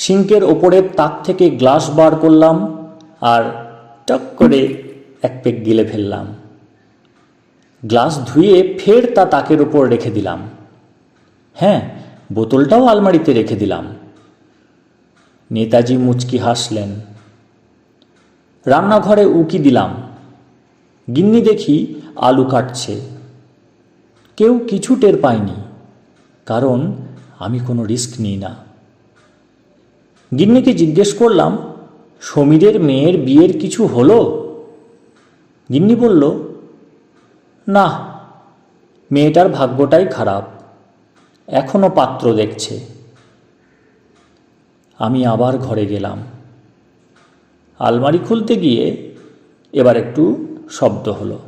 সিঙ্কের ওপরের তাক থেকে গ্লাস বার করলাম আর টক করে এক পেক গিলে ফেললাম। গ্লাস ধুয়ে ফের তা তাকের ওপর রেখে দিলাম। হ্যাঁ বোতলটাও আলমারিতে রেখে দিলাম। নেতাজি মুচকি হাসলেন। রান্নাঘরে উকি দিলাম। গিন্নি দেখি আলু কাটছে। কেউ কিছু টের পায়নি, কারণ আমি কোনো রিস্ক নিই না। গিন্নিকে জিজ্ঞেস করলাম, সমীরের মেয়ের বিয়ের কিছু হলো? গিন্নি বলল, না, মেয়েটার ভাগ্যটাই খারাপ, এখনও পাত্র দেখছে। আমি আবার ঘরে গেলাম। আলমারি খুলতে গিয়ে এবার একটু শব্দ হলো।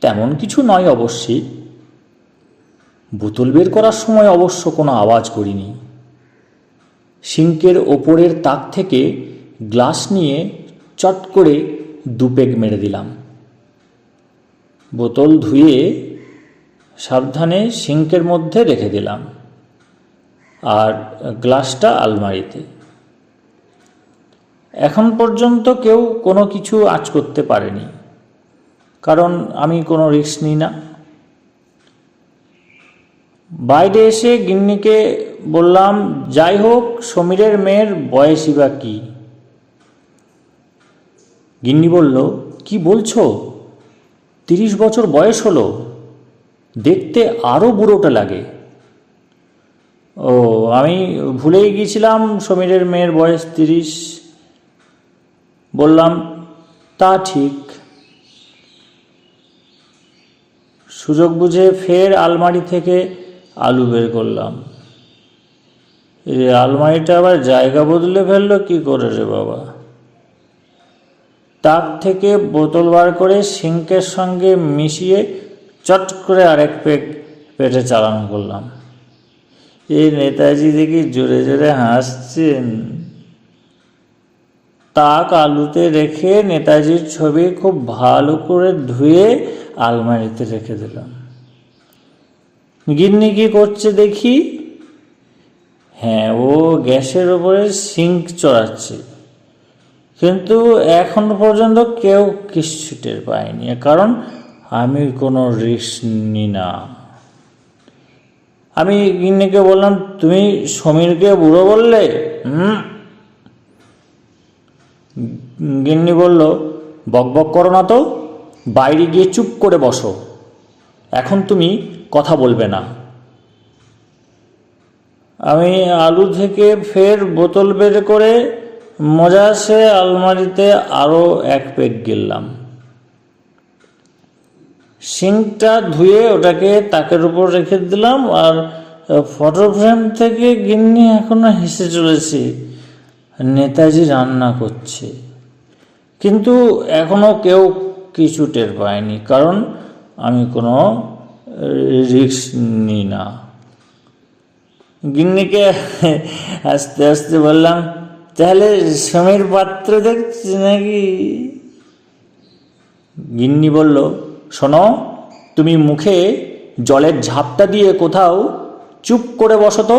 তেমন কিছু নয় অবশ্যই। বোতল বের করার সময় অবশ্য কোনো আওয়াজ করিনি। সিঙ্কের ওপরের তাক থেকে গ্লাস নিয়ে চট করে দুপেগ মেরে দিলাম। বোতল ধুয়ে সাবধানে সিঙ্কের মধ্যে রেখে দিলাম আর গ্লাসটা আলমারিতে। এখন পর্যন্ত কেউ কোনো কিছু আজ করতে পারেনি, কারণ আমি কোনো রিস্ক নিই না। বাইরে এসে গিন্নিকে বললাম, যাই হোক, সমীরের মেয়ের বয়সই বা কী? গিন্নি বলল, কি বলছো? তিরিশ বছর বয়স হলো। দেখতে আরও বুড়োটা লাগে। ও, আমি ভুলেই গিয়েছিলাম, সমীরের মেয়ের বয়স তিরিশ। বললাম, তা ঠিক। সুযোগ বুঝে ফের আলমারি থেকে আলু বের করলাম। এই আলমারিটা আবার জায়গা বদলে ফেলল কি করে রে বাবা? তাক থেকে বোতল বার করে সিঙ্কের সঙ্গে মিশিয়ে চট করে আরেক পেক পেটে চালান করলাম। এই নেতাজি দেখি জোরে জোরে হাসছেন। তাক আলুতে রেখে নেতাজির ছবি খুব ভালো করে ধুয়ে আলমারিতে রেখে দিলাম। গিন্নি কি করছে দেখি? হ্যাঁ ও গ্যাসের ওপরে সিঙ্ক চড়াচ্ছে। কিন্তু এখন পর্যন্ত কেউ কিচ্ছু টের পায়নি, কারণ আমি কোনো রিস্ক নিই না। আমি গিন্নিকে বললাম, তুমি সমীরকে বুড়ো বললে? হুম। গিন্নি বলল, বক বক করো না তো, বাইরে গিয়ে চুপ করে বসো। এখন তুমি কথা বলবে না। আমি আলু থেকে ফের বোতল বের করে মজা সে আলমারিতে আরও এক পেক গিললাম। সিঙ্কটা ধুয়ে ওটাকে তাকের উপর রেখে দিলাম আর ফটো ফ্রেম থেকে গিন্নি এখনও হেসে চলেছে, নেতাজি রান্না করছে। কিন্তু এখনও কেউ কিছু টের পায়নি, কারণ আমি কোনো রিস্ক নিই না। গিন্নিকে আস্তে আস্তে বললাম, তাহলে সমীর পাত্র দেখছি নাকি? গিন্নি বলল, শোনো, তুমি মুখে জলের ঝাপটা দিয়ে কোথাও চুপ করে বসো তো।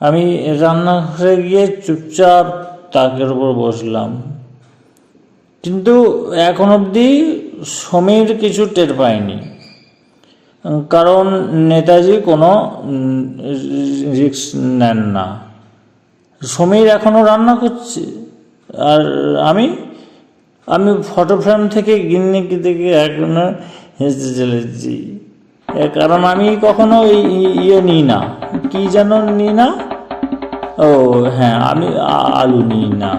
আমি রান্নাঘরে গিয়ে চুপচাপ তাকের উপর বসলাম। কিন্তু এখন অবধি সমীর কিছু টের পায়নি। কারণ নেতাজি কোনো রিস্ক নেন না। সমীর এখনও রান্না করছে। আর আমি আমি ফটো ফ্রেম থেকে গিন্নিকে দেখে এখনও হেসে চলেছি। কারণ আমি কখনো ইয়ে নিই না। কি যেন নিই না? ও হ্যাঁ আমি আলু নিই না।